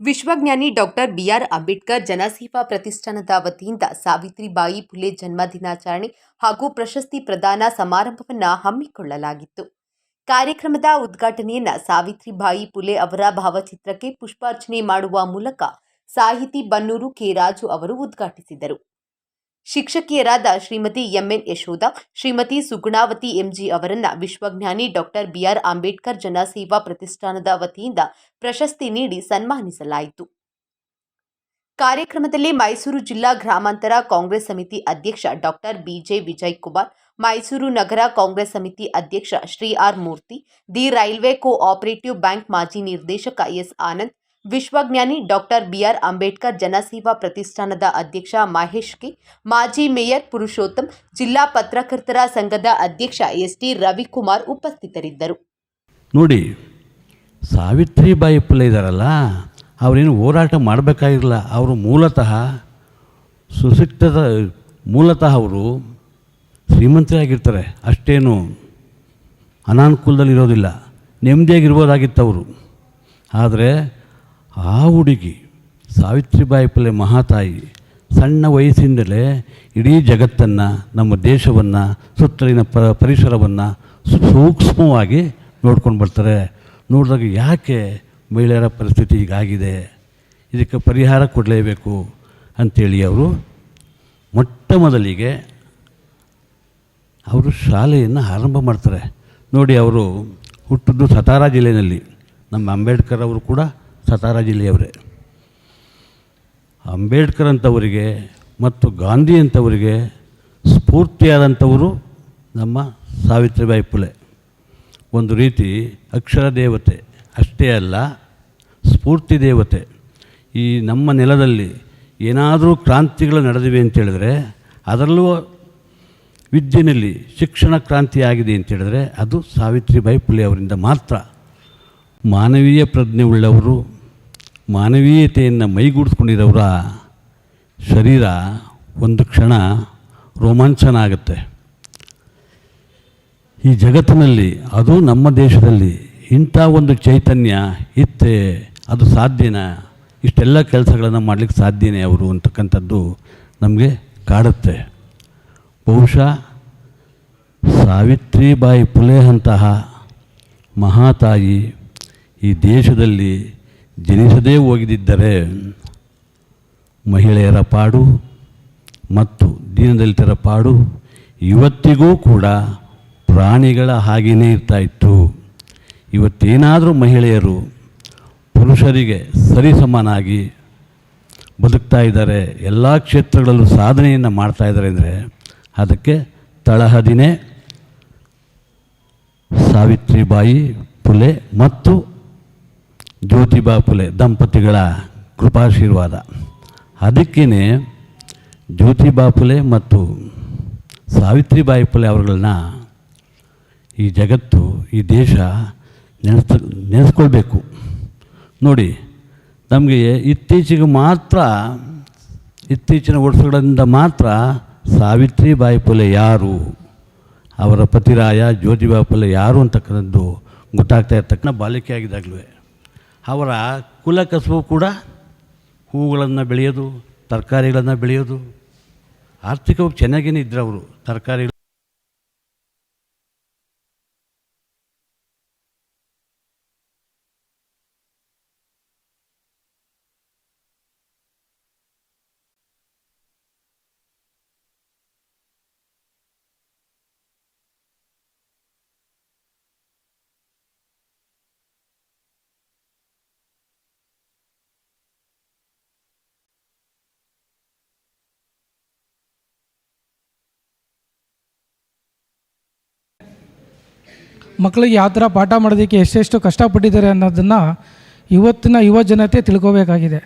ವಿಶ್ವಜ್ಞಾನಿ doctor B R Ambedkar ಜನಸೇವಾ ಪ್ರತಿಷ್ಠಾನದ ವತಿಯಿಂದ ಸಾವಿತ್ರಿಬಾಯಿ ಫುಲೆ ಜನ್ಮ ದಿನಾಚರಣೆ ಹಾಗೂ ಪ್ರಶಸ್ತಿ ಪ್ರದಾನ ಸಮಾರಂಭವನ್ನು ಹಮ್ಮಿಕೊಳ್ಳಲಾಗಿತ್ತು. ಕಾರ್ಯಕ್ರಮದ ಉದ್ಘಾಟನೆಯನ್ನು ಸಾವಿತ್ರಿಬಾಯಿ ಫುಲೆ ಅವರ ಭಾವಚಿತ್ರಕ್ಕೆ ಪುಷ್ಪಾರ್ಚನೆ ಮಾಡುವ ಮೂಲಕ ಸಾಹಿತಿ ಬನ್ನೂರು ಕೆ ರಾಜು ಅವರು ಉದ್ಘಾಟಿಸಿದರು. ಶಿಕ್ಷಕಿಯರಾದ Shrimati M N Yashoda, Shrimati Sugunavathi M G ಅವರನ್ನ ವಿಶ್ವಜ್ಞಾನಿ ಡಾಕ್ಟರ್ ಬಿಆರ್ ಅಂಬೇಡ್ಕರ್ ಜನಸೇವಾ ಪ್ರತಿಷ್ಠಾನದ ವತಿಯಿಂದ ಪ್ರಶಸ್ತಿ ನೀಡಿ ಸನ್ಮಾನಿಸಲಾಯಿತು. ಕಾರ್ಯಕ್ರಮದಲ್ಲಿ ಮೈಸೂರು ಜಿಲ್ಲಾ ಗ್ರಾಮಾಂತರ ಕಾಂಗ್ರೆಸ್ ಸಮಿತಿ ಅಧ್ಯಕ್ಷ doctor B J Vijay Kumar Mysuru ನಗರ ಕಾಂಗ್ರೆಸ್ ಸಮಿತಿ ಅಧ್ಯಕ್ಷ Shri R Murthy, the railway cooperative bank ಮಾಜಿ ನಿರ್ದೇಶಕ ಎಸ್ ಆನಂದ್ ವಿಶ್ವಜ್ಞಾನಿ ಡಾಕ್ಟರ್ ಬಿಆರ್ ಅಂಬೇಡ್ಕರ್ ಜನಸೇವಾ ಪ್ರತಿಷ್ಠಾನದ ಅಧ್ಯಕ್ಷ ಮಹೇಶ್ ಕೆ, ಮಾಜಿ ಮೇಯರ್ ಪುರುಷೋತ್ತಮ್, ಜಿಲ್ಲಾ ಪತ್ರಕರ್ತರ ಸಂಘದ ಅಧ್ಯಕ್ಷ ಎಸ್ಟಿ ರವಿಕುಮಾರ್ ಉಪಸ್ಥಿತರಿದ್ದರು. ನೋಡಿ ಸಾವಿತ್ರಿಬಾಯಿ ಪುಲೆ ಇದ್ದಾರಲ್ಲ ಅವರೇನು ಹೋರಾಟ ಮಾಡಬೇಕಾಗಿರಲ್ಲ, ಅವರು ಮೂಲತಃ ಸುಶಿಕ್ತದ ಮೂಲತಃ ಅವರು ಶ್ರೀಮಂತರಾಗಿರ್ತಾರೆ, ಅಷ್ಟೇನು ಅನಾನುಕೂಲದಲ್ಲಿರೋದಿಲ್ಲ ನೆಮ್ಮದಿಯಾಗಿರ್ಬೋದಾಗಿತ್ತು ಅವರು ಆದರೆ ಆ ಹುಡುಗಿ ಸಾವಿತ್ರಿಬಾಯಿ ಪುಲೆ ಮಹಾತಾಯಿ ಸಣ್ಣ ವಯಸ್ಸಿಂದಲೇ ಇಡೀ ಜಗತ್ತನ್ನು, ನಮ್ಮ ದೇಶವನ್ನು, ಸುತ್ತಲಿನ ಪ, ಪರಿಸರವನ್ನು ಸೂಕ್ಷ್ಮವಾಗಿ ನೋಡ್ಕೊಂಡು ಬರ್ತಾರೆ. ನೋಡಿದಾಗ ಯಾಕೆ ಮಹಿಳೆಯರ ಪರಿಸ್ಥಿತಿ ಹೀಗಾಗಿದೆ? ಇದಕ್ಕೆ ಪರಿಹಾರ ಕೊಡಲೇಬೇಕು ಅಂಥೇಳಿ ಅವರು ಮೊಟ್ಟ ಮೊದಲಿಗೆ ಅವರು ಶಾಲೆಯನ್ನು ಆರಂಭ ಮಾಡ್ತಾರೆ. ನೋಡಿ ಅವರು ಹುಟ್ಟಿದ್ದು ಸತಾರಾ ಜಿಲ್ಲೆಯಲ್ಲಿ ನಮ್ಮ ಅಂಬೇಡ್ಕರ್ ಅವರು ಕೂಡ ಸತಾರಾ ಜಿಲ್ಲೆಯವರೇ. ಅಂಬೇಡ್ಕರ್ ಅಂಥವರಿಗೆ ಮತ್ತು ಗಾಂಧಿ ಅಂಥವರಿಗೆ ಸ್ಫೂರ್ತಿಯಾದಂಥವರು ನಮ್ಮ ಸಾವಿತ್ರಿಬಾಯಿ ಪುಲೆ. ಒಂದು ರೀತಿ ಅಕ್ಷರ ದೇವತೆ ಅಷ್ಟೇ ಅಲ್ಲ, ಸ್ಫೂರ್ತಿ ದೇವತೆ. ಈ ನಮ್ಮ ನೆಲದಲ್ಲಿ ಏನಾದರೂ ಕ್ರಾಂತಿಗಳು ನಡೆದಿವೆ ಅಂತೇಳಿದರೆ ಅದರಲ್ಲೂ ವಿದ್ಯೆಯಲ್ಲಿ ಶಿಕ್ಷಣ ಕ್ರಾಂತಿ ಆಗಿದೆ ಅಂತ ಹೇಳಿದ್ರೆ ಅದು ಸಾವಿತ್ರಿಬಾಯಿ ಪುಲೆ ಅವರಿಂದ ಮಾತ್ರ. ಮಾನವೀಯ ಪ್ರಜ್ಞೆ ಉಳ್ಳವರು, ಮಾನವೀಯತೆಯನ್ನು ಮೈಗೂಡಿಸ್ಕೊಂಡಿರೋರ ಶರೀರ ಒಂದು ಕ್ಷಣ ರೋಮಾಂಚನ ಆಗುತ್ತೆ ಈ ಜಗತ್ತಿನಲ್ಲಿ, ಅದು ನಮ್ಮ ದೇಶದಲ್ಲಿ ಇಂಥ ಒಂದು ಚೈತನ್ಯ ಇತ್ತೆ, ಅದು ಸಾಧ್ಯನಾ? ಇಷ್ಟೆಲ್ಲ ಕೆಲಸಗಳನ್ನು ಮಾಡಲಿಕ್ಕೆ ಸಾಧ್ಯನೇ ಅವರು ಅಂತಕ್ಕಂಥದ್ದು ನಮಗೆ ಕಾಡುತ್ತೆ. ಬಹುಶಃ ಸಾವಿತ್ರಿಬಾಯಿ ಪುಲೆ ಅಂತಹ ಮಹಾತಾಯಿ ಈ ದೇಶದಲ್ಲಿ ಜನಿಸದೇ ಹೋಗಿದ್ದರೆ ಮಹಿಳೆಯರ ಪಾಡು ಮತ್ತು ದೀನದಲಿತರ ಪಾಡು ಇವತ್ತಿಗೂ ಕೂಡ ಪ್ರಾಣಿಗಳ ಹಾಗೆಯೇ ಇರ್ತಾಯಿತ್ತು ಇವತ್ತೇನಾದರೂ ಮಹಿಳೆಯರು ಪುರುಷರಿಗೆ ಸರಿಸಮನಾಗಿ ಬದುಕ್ತಾ ಇದ್ದಾರೆ, ಎಲ್ಲ ಕ್ಷೇತ್ರಗಳಲ್ಲೂ ಸಾಧನೆಯನ್ನು ಮಾಡ್ತಾ ಇದ್ದಾರೆ ಅಂದರೆ ಅದಕ್ಕೆ ತಳಹದಿನೇ ಸಾವಿತ್ರಿಬಾಯಿ ಪುಲೆ ಮತ್ತು ಜ್ಯೋತಿಬಾ ಫುಲೆ, ದಂಪತಿಗಳ ಕೃಪಾಶೀರ್ವಾದ. ಅದಕ್ಕೇ ಜ್ಯೋತಿಬಾ ಫುಲೆ ಮತ್ತು ಸಾವಿತ್ರಿಬಾಯಿ ಫುಲೆ ಅವರುಗಳನ್ನ ಈ ಜಗತ್ತು, ಈ ದೇಶ ನೆನೆಸ್, ನೆನೆಸ್ಕೊಳ್ಬೇಕು. ನೋಡಿ, ನಮಗೆ ಇತ್ತೀಚೆಗೆ ಮಾತ್ರ, ಇತ್ತೀಚಿನ ವರ್ಷಗಳಿಂದ ಮಾತ್ರ ಸಾವಿತ್ರಿಬಾಯಿ ಫುಲೆ ಯಾರು, ಅವರ ಪತಿರಾಯ ಜ್ಯೋತಿಬಾ ಫುಲೆ ಯಾರು ಅಂತಕ್ಕಂಥದ್ದು ಗೊತ್ತಾಗ್ತಾ ಇರ್ತಕ್ಕಂಥ ಬಾಲಿಕೆ ಅವರ ಕುಲ ಕಸುಬು ಕೂಡ ಹೂಗಳನ್ನು ಬೆಳೆಯೋದು ತರಕಾರಿಗಳನ್ನು ಬೆಳೆಯೋದು ಆರ್ಥಿಕವಾಗಿ ಚೆನ್ನಾಗೇ ಇದ್ದರು ಅವರು ತರಕಾರಿ ಮಕ್ಕಳಿಗೆ ಯಾವ ಥರ ಪಾಠ ಮಾಡೋದಕ್ಕೆ ಎಷ್ಟೆಷ್ಟು ಕಷ್ಟಪಟ್ಟಿದ್ದಾರೆ ಅನ್ನೋದನ್ನು ಇವತ್ತಿನ ಯುವ ಜನತೆ ತಿಳ್ಕೋಬೇಕಾಗಿದೆ.